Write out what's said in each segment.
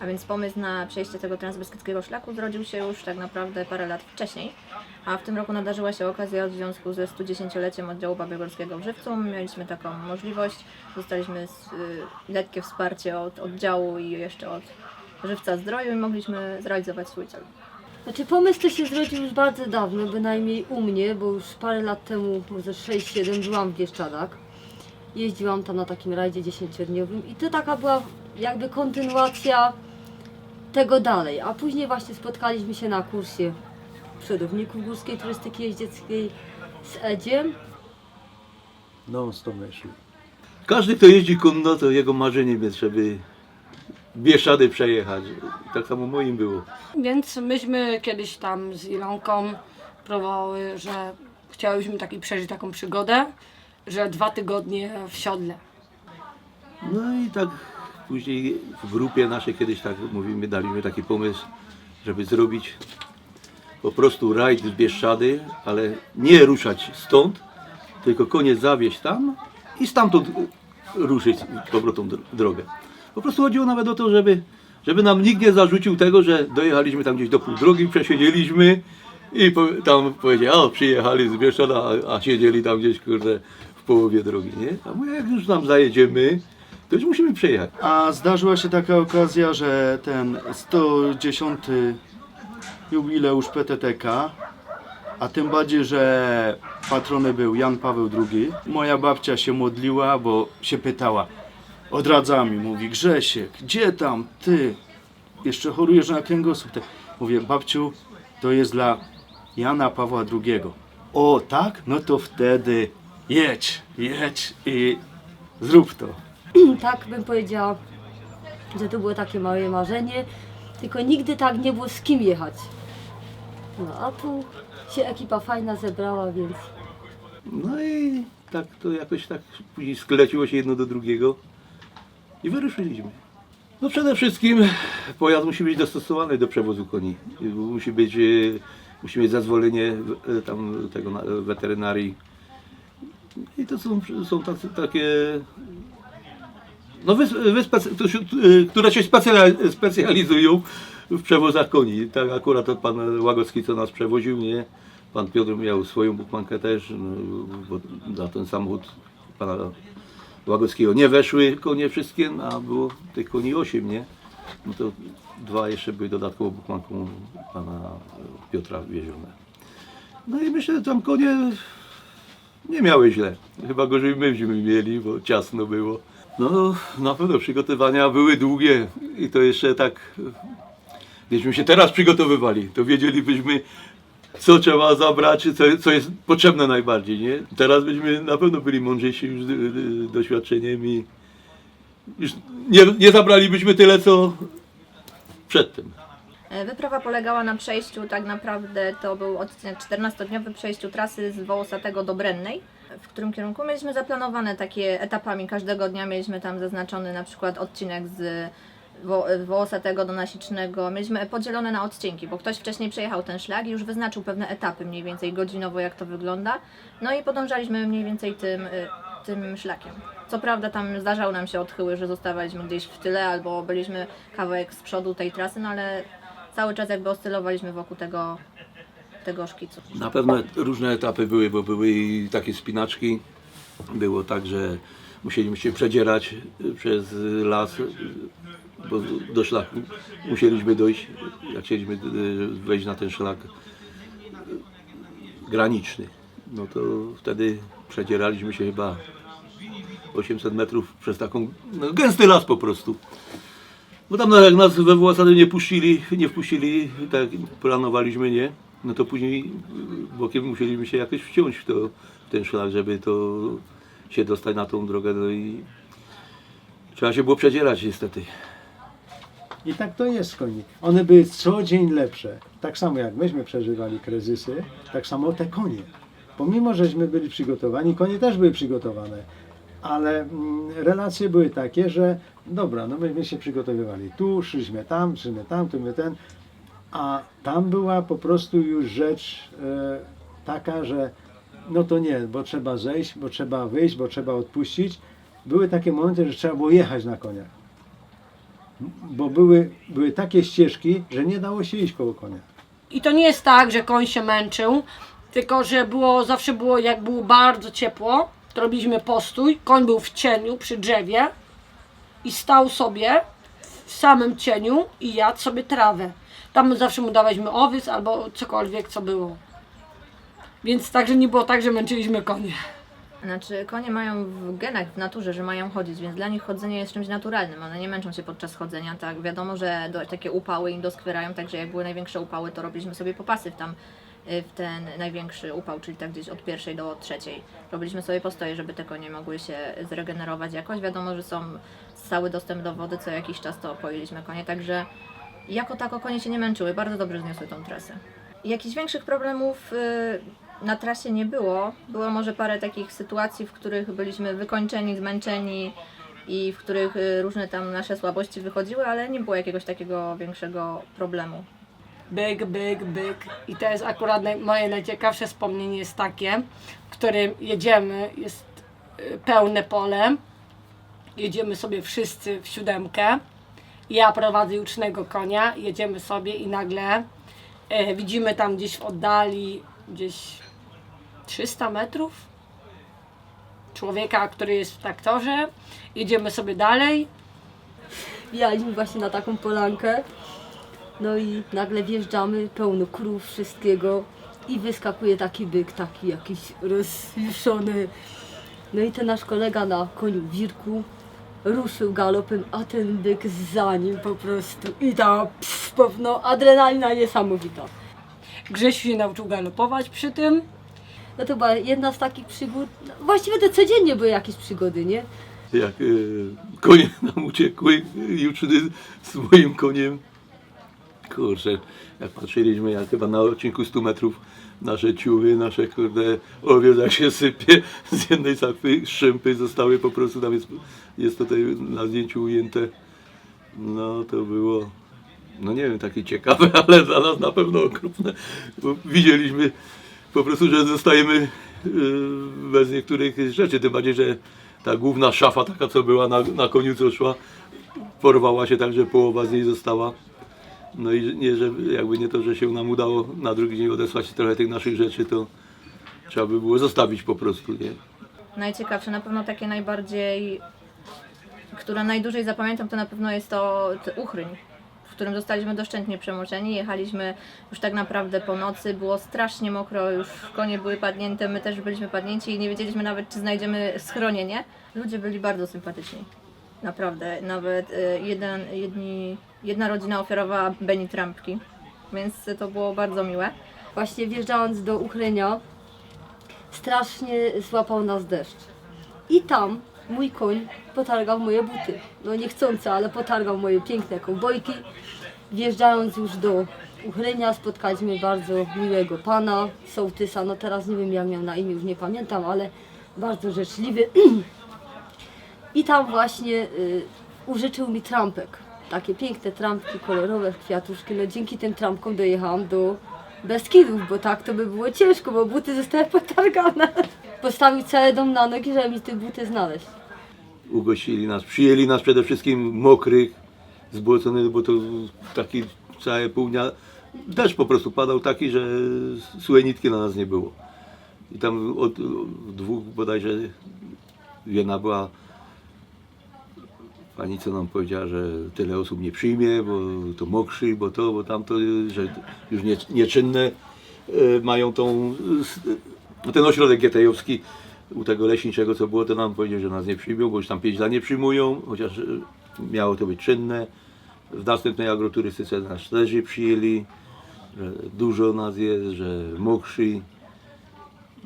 A więc pomysł na przejście tego transbeskidzkiego szlaku zrodził się już tak naprawdę parę lat wcześniej. A w tym roku nadarzyła się okazja w związku ze 110-leciem oddziału Babiegorskiego w Żywcu. Mieliśmy taką możliwość. Dostaliśmy y, lekkie wsparcie od oddziału i jeszcze od Żywca Zdroju i mogliśmy zrealizować swój cel. Znaczy pomysł to się zrodził już bardzo dawno, bynajmniej u mnie, bo już parę lat temu, może 6-7, byłam w Bieszczadach. Jeździłam tam na takim rajdzie 10-dniowym i to taka była jakby kontynuacja tego dalej. A później właśnie spotkaliśmy się na kursie przodowników górskiej turystyki jeździeckiej z Edziem. Non stop szli. Każdy, kto jeździ konno, to jego marzeniem jest, żeby Bieszczady przejechać. Tak samo moim było. Więc myśmy kiedyś tam z Ilonką próbowały, że chciałyśmy taki przeżyć taką przygodę, że dwa tygodnie w siodle. No i tak później w grupie naszej kiedyś tak mówimy, daliśmy taki pomysł, żeby zrobić po prostu rajd w Bieszczady, ale nie ruszać stąd, tylko koniec zawieźć tam i stamtąd ruszyć z powrotem dr- drogę. Po prostu chodziło nawet o to, żeby, żeby nam nikt nie zarzucił tego, że dojechaliśmy tam gdzieś do pół drogi, przesiedzieliśmy i po, tam powiedzieli, o przyjechali z Bieszczada, a, a siedzieli tam gdzieś kurde w połowie drogi, nie? A my jak już tam zajedziemy, to już musimy przejechać. A zdarzyła się taka okazja, że ten 110 jubileusz PTTK, a tym bardziej, że patrony był Jan Paweł II. Moja babcia się modliła, bo się pytała, odradza mi, mówi Grzesiek, gdzie tam ty? Jeszcze chorujesz na kręgosłup. Mówię, babciu, to jest dla Jana Pawła II. O, tak? No to wtedy jedź, jedź i zrób to. tak bym powiedziała, że to było takie małe marzenie, tylko nigdy tak nie było z kim jechać. No a tu się ekipa fajna zebrała, więc No i tak to jakoś tak później skleciło się jedno do drugiego i wyruszyliśmy. No przede wszystkim pojazd musi być dostosowany do przewozu koni. Musi być, e, musi mieć zezwolenie e, tam tego na- weterynarii. I to są, są tacy, takie no wys, wyspecy, to się- e, które się specjali- specjalizują w przewozach koni. Tak akurat pan Łagocki, co nas przewoził, nie? Pan Piotr miał swoją bukmankę też, no, bo na ten samochód pana Łagockiego nie weszły konie wszystkie, a było tych koni 8, nie? No to dwa jeszcze były dodatkowo bukmanką pana Piotra wiezione. No i myślę, że tam konie nie miały źle. Chyba gorzej myśmy mieli, bo ciasno było. No na pewno przygotowania były długie i to jeszcze tak Gdybyśmy się teraz przygotowywali, to wiedzielibyśmy, co trzeba zabrać, co, co jest potrzebne najbardziej, nie? Teraz byśmy na pewno byli mądrzejsi już y, y, doświadczeniem i już nie, nie zabralibyśmy tyle, co przedtem. E, Wyprawa polegała na przejściu, tak naprawdę to był odcinek 14-dniowy przejściu trasy z Wołosatego do Brennej. W którym kierunku mieliśmy zaplanowane takie etapami, każdego dnia mieliśmy tam zaznaczony na przykład odcinek z Wo- Wołosatego do Nasicznego. Mieliśmy podzielone na odcinki, bo ktoś wcześniej przejechał ten szlak i już wyznaczył pewne etapy mniej więcej godzinowo jak to wygląda. No i podążaliśmy mniej więcej tym, y, tym szlakiem. Co prawda tam zdarzały nam się odchyły, że zostawaliśmy gdzieś w tyle albo byliśmy kawałek z przodu tej trasy, no ale cały czas jakby oscylowaliśmy wokół tego, tego szkicu. Na pewno różne etapy były, bo były i takie spinaczki. Było tak, że musieliśmy się przedzierać przez las, bo do szlaku musieliśmy dojść, jak chcieliśmy y, wejść na ten szlak graniczny. No to wtedy przedzieraliśmy się chyba 800 metrów przez taką no, gęsty las po prostu. Bo tam jak nas we Włosady nie puścili, nie wpuścili, tak planowaliśmy, nie? No to później bokiem musieliśmy się jakoś wciąć w, to, w ten szlak, żeby to się dostać na tą drogę. No i trzeba się było przedzierać niestety. I tak to jest koni. One były co dzień lepsze. Tak samo jak myśmy przeżywali kryzysy, tak samo te konie. Pomimo, żeśmy byli przygotowani, konie też były przygotowane. Ale mm, relacje były takie, że dobra, no myśmy się przygotowywali. Tu, szliśmy tam, szliśmy tam, tu my ten. A tam była po prostu już rzecz e, taka, że no to nie, bo trzeba zejść, bo trzeba wyjść, bo trzeba odpuścić. Były takie momenty, że trzeba było jechać na koniach. bo były, były takie ścieżki, że nie dało się iść koło konia. I to nie jest tak, że koń się męczył, tylko że było, zawsze było, jak było bardzo ciepło, to robiliśmy postój, koń był w cieniu przy drzewie i stał sobie w samym cieniu i jadł sobie trawę. Tam zawsze mu dawaliśmy owiec albo cokolwiek, co było. Więc także nie było tak, że męczyliśmy konie. Znaczy, konie mają w genach, w naturze, że mają chodzić, więc dla nich chodzenie jest czymś naturalnym. One nie męczą się podczas chodzenia, tak. Wiadomo, że do, takie upały im doskwierają, także jak były największe upały, to robiliśmy sobie popasy w tam y, w ten największy upał, czyli tak gdzieś od pierwszej do trzeciej. Robiliśmy sobie postoje, żeby te konie mogły się zregenerować jakoś. Wiadomo, że są cały dostęp do wody, co jakiś czas to poiliśmy konie, także jako tako konie się nie męczyły, bardzo dobrze zniosły tą trasę. Jakichś większych problemów y, na trasie nie było. Było może parę takich sytuacji, w których byliśmy wykończeni, zmęczeni i w których y, różne tam nasze słabości wychodziły, ale nie było jakiegoś takiego większego problemu. Byk, byk, byk. I to jest akurat naj, moje najciekawsze wspomnienie jest takie, w którym jedziemy, jest y, pełne pole, jedziemy sobie wszyscy w siódemkę, ja prowadzę jucznego konia, jedziemy sobie i nagle e, widzimy tam gdzieś w oddali, gdzieś 300 metrów, człowieka, który jest w traktorze, jedziemy sobie dalej, Wjechaliśmy właśnie na taką polankę. No i nagle wjeżdżamy, pełno krów, wszystkiego. I wyskakuje taki byk, taki jakiś rozjuszony. No i ten nasz kolega na koniu wirku ruszył galopem, a ten byk za nim po prostu. I ta pff, no, adrenalina niesamowita. Grzesiu się nauczył galopować przy tym, No to była jedna z takich przygód. No, właściwie to codziennie były jakieś przygody, nie? Jak e, konie nam uciekły, Juczny z moim koniem. Kurczę, jak patrzyliśmy, jak chyba na odcinku 100 metrów nasze ciuchy, nasze kurde owiec jak się sypie z jednej całej szympy zostały po prostu, tam jest, jest tutaj na zdjęciu ujęte. No to było, no nie wiem, takie ciekawe, ale dla nas na pewno okropne, bo widzieliśmy po prostu, że zostajemy yy, bez niektórych rzeczy, tym bardziej, że ta główna szafa taka, co była na, na koniu, co szła, porwała się tak, że połowa z niej została. No i nie, że jakby nie to, że się nam udało na drugi dzień odesłać trochę tych naszych rzeczy, to trzeba by było zostawić po prostu, nie? Najciekawsze, na pewno takie najbardziej, które najdłużej zapamiętam, to na pewno jest to Uchryń, w którym zostaliśmy doszczętnie przemoczeni. Jechaliśmy już tak naprawdę po nocy, było strasznie mokro, już konie były padnięte, my też byliśmy padnięci i nie wiedzieliśmy nawet, czy znajdziemy schronienie. Ludzie byli bardzo sympatyczni. Naprawdę, nawet y, jeden, jedni, jedna rodzina ofiarowała Beni trampki, więc to było bardzo miłe. Właśnie wjeżdżając do Uchrenia, strasznie złapał nas deszcz. I tam mój koń potargał moje buty. No niechcący, ale potargał moje piękne kowbojki. Wjeżdżając już do Uchrenia spotkaliśmy bardzo miłego pana, sołtysa. No teraz nie wiem jak miał na imię, już nie pamiętam, ale bardzo życzliwy. I tam właśnie y, użyczył mi trampek. Takie piękne trampki kolorowe, kwiatuszki. No dzięki tym trampkom dojechałam do Beskidów, bo tak to by było ciężko, bo buty zostały potargane. Postawił cały dom na nogi, żeby mi te buty znaleźć. Ugościli nas, przyjęli nas przede wszystkim mokrych, zbłoconych, bo to taki całe pół dnia deszcz po prostu padał taki, że sułej nitki na nas nie było. I tam od, od dwóch bodajże jedna była pani, co nam powiedziała, że tyle osób nie przyjmie, bo to mokrzy, bo to, bo tamto, że już nie, nieczynne e, mają tą, e, ten ośrodek getejowski u tego leśniczego, co było, to nam powiedział, że nas nie przyjmą, bo już tam pięć lat nie przyjmują, chociaż e, miało to być czynne. W następnej agroturystyce nas też przyjęli, że dużo nas jest, że mokrzy.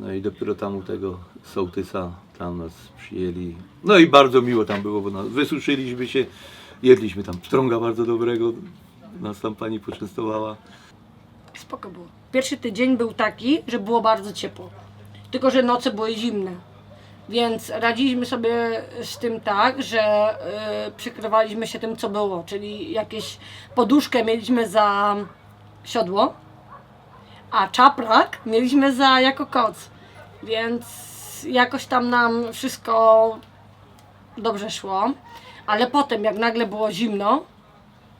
No i dopiero tam u tego sołtysa tam nas przyjęli. No i bardzo miło tam było, bo nas wysuszyliśmy się, jedliśmy tam pstrąga bardzo dobrego, nas tam pani poczęstowała. Spoko było. Pierwszy tydzień był taki, że było bardzo ciepło. Tylko, że noce były zimne. Więc radziliśmy sobie z tym tak, że y, przykrywaliśmy się tym, co było. Czyli jakieś poduszkę mieliśmy za siodło, a czaprak mieliśmy za jako koc. Więc jakoś tam nam wszystko dobrze szło. Ale potem, jak nagle było zimno,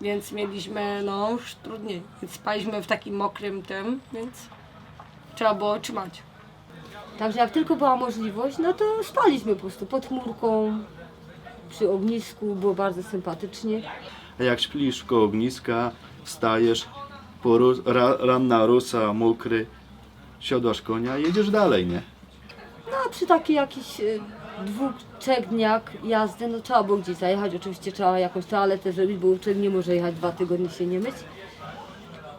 więc mieliśmy, no już trudniej. Więc spaliśmy w takim mokrym tym, więc trzeba było trzymać. Także jak tylko była możliwość, no to spaliśmy po prostu pod chmurką, przy ognisku, było bardzo sympatycznie. A jak śpisz koło ogniska, wstajesz, poru- ra, ranna rosa, mokry, siadasz konia i jedziesz dalej, nie? No a przy takich jakichś y, dwóch, trzech dniach jazdy, no trzeba było gdzieś zajechać, oczywiście trzeba jakąś toaletę zrobić, bo człowiek nie może jechać dwa tygodnie się nie myć.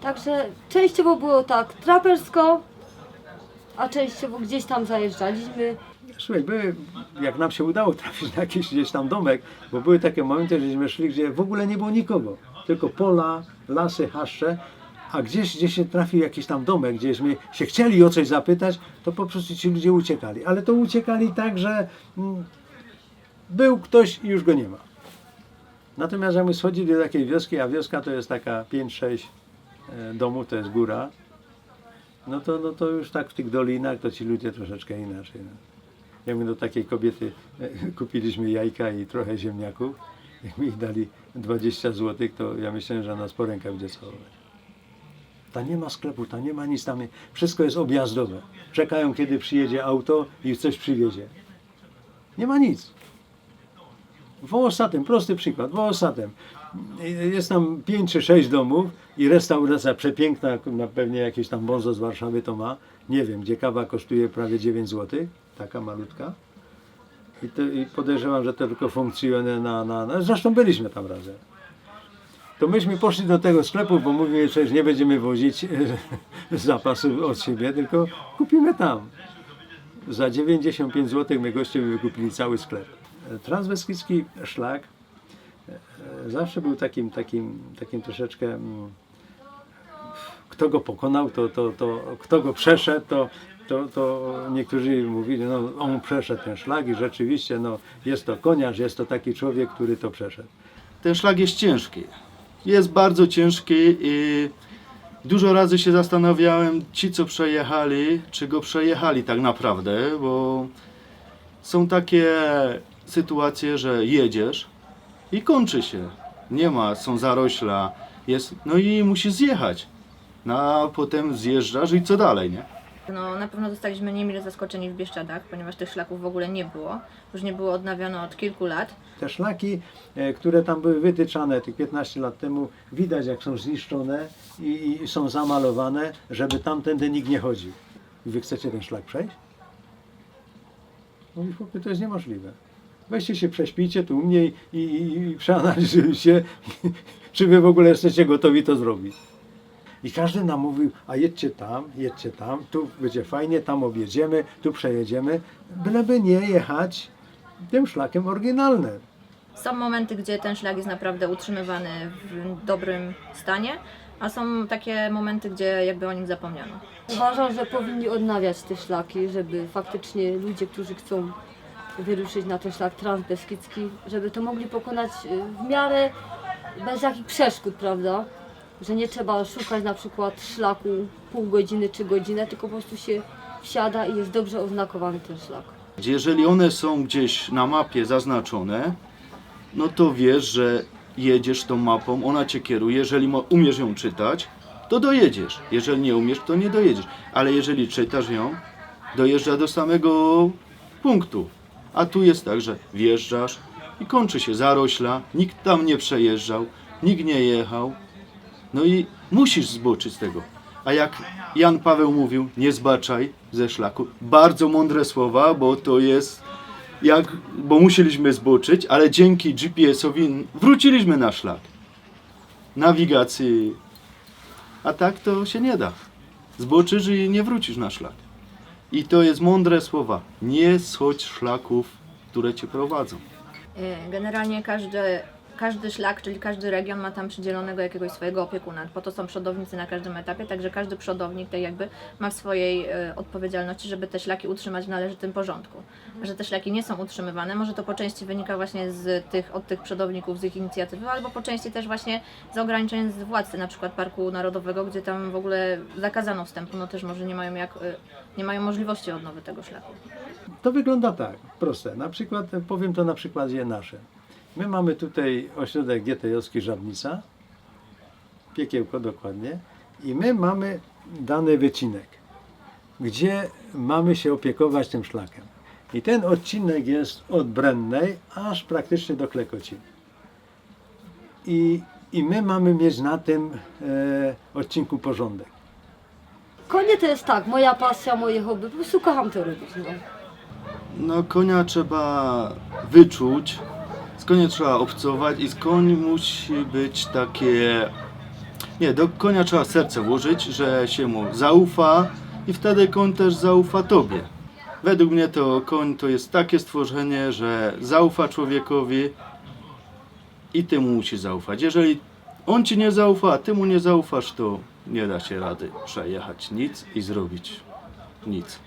Także częściowo było tak trapersko, a częściowo gdzieś tam zajeżdżaliśmy. Słuchaj, były, jak nam się udało trafić na jakiś gdzieś tam domek, bo były takie momenty, żeśmy szli, gdzie w ogóle nie było nikogo. Tylko pola, lasy, haszcze, a gdzieś, gdzieś się trafił jakiś tam domek, gdzieśmy się chcieli o coś zapytać, to po prostu ci ludzie uciekali. Ale to uciekali tak, że mm, był ktoś i już go nie ma. Natomiast jak my schodzili do takiej wioski, a wioska to jest taka 5-6 e, domów, to jest góra, no to, no to już tak w tych dolinach to ci ludzie troszeczkę inaczej. No. Jak my do takiej kobiety e, kupiliśmy jajka i trochę ziemniaków, jak mi ich dali 20 zł, to ja myślałem, że nas po rękach będzie całować. Ta nie ma sklepu, ta nie ma nic tam. Wszystko jest objazdowe. Czekają, kiedy przyjedzie auto i coś przywiezie. Nie ma nic. Wołosatem, prosty przykład, Wołosatem. Jest tam 5 czy 6 domów i restauracja przepiękna, na pewnie jakieś tam bonzo z Warszawy to ma. Nie wiem, gdzie kawa kosztuje prawie 9 zł, taka malutka. I, to, I podejrzewam, że to tylko funkcjonuje na, na, na... Zresztą byliśmy tam razem. To myśmy poszli do tego sklepu, bo mówimy, że nie będziemy wozić zapasu od siebie, tylko kupimy tam. Za 95 zł my goście wykupili cały sklep. Transweskidzki szlak e, zawsze był takim, takim, takim troszeczkę mm, kto go pokonał, to, to, to kto go przeszedł, to, to, to niektórzy mówili, no on przeszedł ten szlak i rzeczywiście no, jest to koniarz, jest to taki człowiek, który to przeszedł. Ten szlak jest ciężki. Jest bardzo ciężki i dużo razy się zastanawiałem, ci co przejechali, czy go przejechali tak naprawdę, bo są takie sytuacje, że jedziesz i kończy się. Nie ma, są zarośla, jest, no i musisz zjechać. No a potem zjeżdżasz i co dalej, nie? No, na pewno zostaliśmy niemile zaskoczeni w Bieszczadach, ponieważ tych szlaków w ogóle nie było. Już nie było odnawiano od kilku lat. Te szlaki, e, które tam były wytyczane tych 15 lat temu, widać jak są zniszczone i, są zamalowane, żeby tamtędy nikt nie chodził. I wy chcecie ten szlak przejść? Mówi chłopie, to jest niemożliwe. Weźcie się, prześpijcie tu u mnie i, i, i przeanalizujcie, czy wy w ogóle jesteście gotowi to zrobić. I każdy nam mówił, a jedźcie tam, jedźcie tam, tu będzie fajnie, tam objedziemy, tu przejedziemy, byleby nie jechać tym szlakiem oryginalnym. Są momenty, gdzie ten szlak jest naprawdę utrzymywany w dobrym stanie, a są takie momenty, gdzie jakby o nim zapomniano. Uważam, że powinni odnawiać te szlaki, żeby faktycznie ludzie, którzy chcą wyruszyć na ten szlak transbeskidzki, żeby to mogli pokonać y, w miarę bez jakich przeszkód, prawda? Że nie trzeba szukać na przykład szlaku pół godziny czy godzinę, tylko po prostu się wsiada i jest dobrze oznakowany ten szlak. Jeżeli one są gdzieś na mapie zaznaczone, no to wiesz, że jedziesz tą mapą, ona cię kieruje. Jeżeli umiesz ją czytać, to dojedziesz. Jeżeli nie umiesz, to nie dojedziesz. Ale jeżeli czytasz ją, dojeżdża do samego punktu. A tu jest tak, że wjeżdżasz i kończy się zarośla, nikt tam nie przejeżdżał, nikt nie jechał. No i musisz zboczyć z tego. A jak Jan Paweł mówił, nie zbaczaj ze szlaku. Bardzo mądre słowa, bo to jest jak, bo musieliśmy zboczyć, ale dzięki GPS-owi wróciliśmy na szlak. Nawigacji. A tak to się nie da. Zboczysz i nie wrócisz na szlak. I to jest mądre słowa. Nie schodź szlaków, które cię prowadzą. Y, Generalnie każdy, każdy szlak, czyli każdy region ma tam przydzielonego jakiegoś swojego opiekuna. Po to są przodownicy na każdym etapie, także każdy przodownik tak jakby ma w swojej y, odpowiedzialności, żeby te szlaki utrzymać w należytym porządku. A Że te szlaki nie są utrzymywane, może to po części wynika właśnie z tych, od tych przodowników, z ich inicjatywy, albo po części też właśnie z ograniczeń z władzy, na przykład Parku Narodowego, gdzie tam w ogóle zakazano wstępu, no też może nie mają, jak, y, nie mają możliwości odnowy tego szlaku. To wygląda tak, proste. Na przykład, powiem to na przykładzie nasze. My mamy tutaj ośrodek GTJ-owski Żabnica, piekiełko dokładnie, i my mamy dany wycinek, gdzie mamy się opiekować tym szlakiem. I ten odcinek jest od Brennej aż praktycznie do Klekocin. I, I my mamy mieć na tym e, odcinku porządek. Konie to jest tak, moja pasja, moje hobby, po prostu kocham to robić. No. No konia trzeba wyczuć, z koniem trzeba obcować i z koń musi być takie... Nie, do konia trzeba serce włożyć, że się mu zaufa i wtedy koń też zaufa tobie. Według mnie to koń to jest takie stworzenie, że zaufa człowiekowi i ty mu musisz zaufać. Jeżeli on ci nie zaufa, a ty mu nie zaufasz, to nie da się rady przejechać nic i zrobić nic.